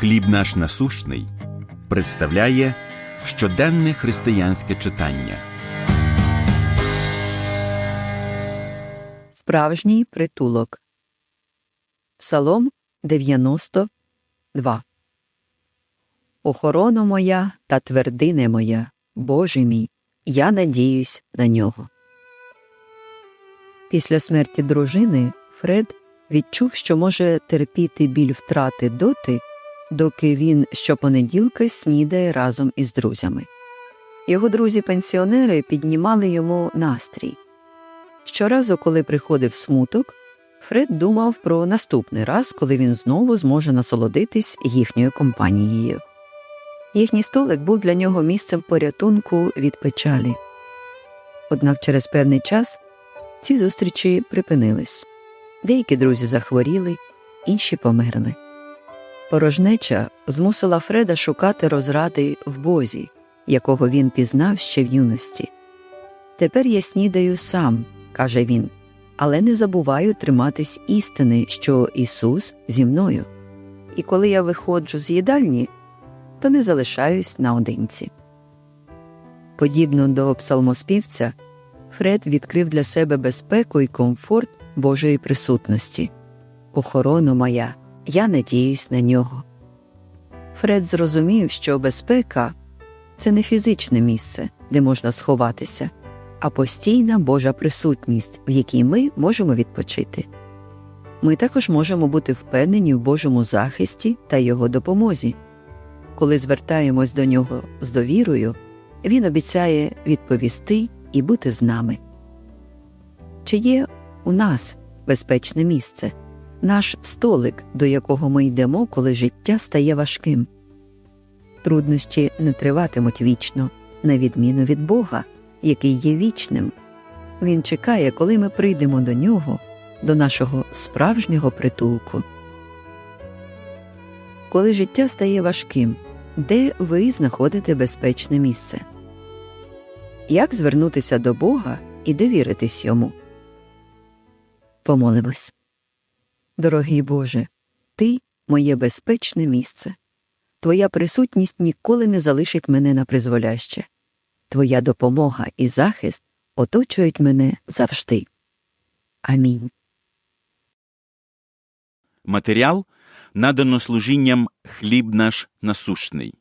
Хліб наш насущний представляє щоденне християнське читання. Справжній притулок. Псалом 92 Охорона моя та твердине моя, Боже мій, я надіюсь на нього. Після смерті дружини Фред відчув, що може терпіти біль втрати доти, доки він щопонеділка снідає разом із друзями. Його друзі-пенсіонери піднімали йому настрій. Щоразу, коли приходив смуток, Фред думав про наступний раз, коли він знову зможе насолодитись їхньою компанією. Їхній столик був для нього місцем порятунку від печалі. Однак через певний час ці зустрічі припинились. Деякі друзі захворіли, інші померли. Порожнеча змусила Фреда шукати розради в Бозі, якого він пізнав ще в юності. Тепер я снідаю сам, каже він, але не забуваю триматись істини, що Ісус зі мною. І коли я виходжу з їдальні, то не залишаюсь наодинці. Подібно до псалмоспівця, Фред відкрив для себе безпеку і комфорт Божої присутності. Охорона моя, я надіюсь на нього. Фред зрозумів, що безпека це не фізичне місце, де можна сховатися, а постійна Божа присутність, в якій ми можемо відпочити. Ми також можемо бути впевнені в Божому захисті та його допомозі. Коли звертаємось до нього з довірою, він обіцяє відповісти і бути з нами. Чи є у нас безпечне місце, наш столик, до якого ми йдемо, коли життя стає важким? Труднощі не триватимуть вічно, на відміну від Бога, який є вічним. Він чекає, коли ми прийдемо до нього, до нашого справжнього притулку. Коли життя стає важким, де ви знаходите безпечне місце? Як звернутися до Бога і довіритись йому? Помолимось. Дорогий Боже, Ти моє безпечне місце. Твоя присутність ніколи не залишить мене на призволяще. Твоя допомога і захист оточують мене завжди. Амінь. Матеріал надано служінням Хліб наш насущний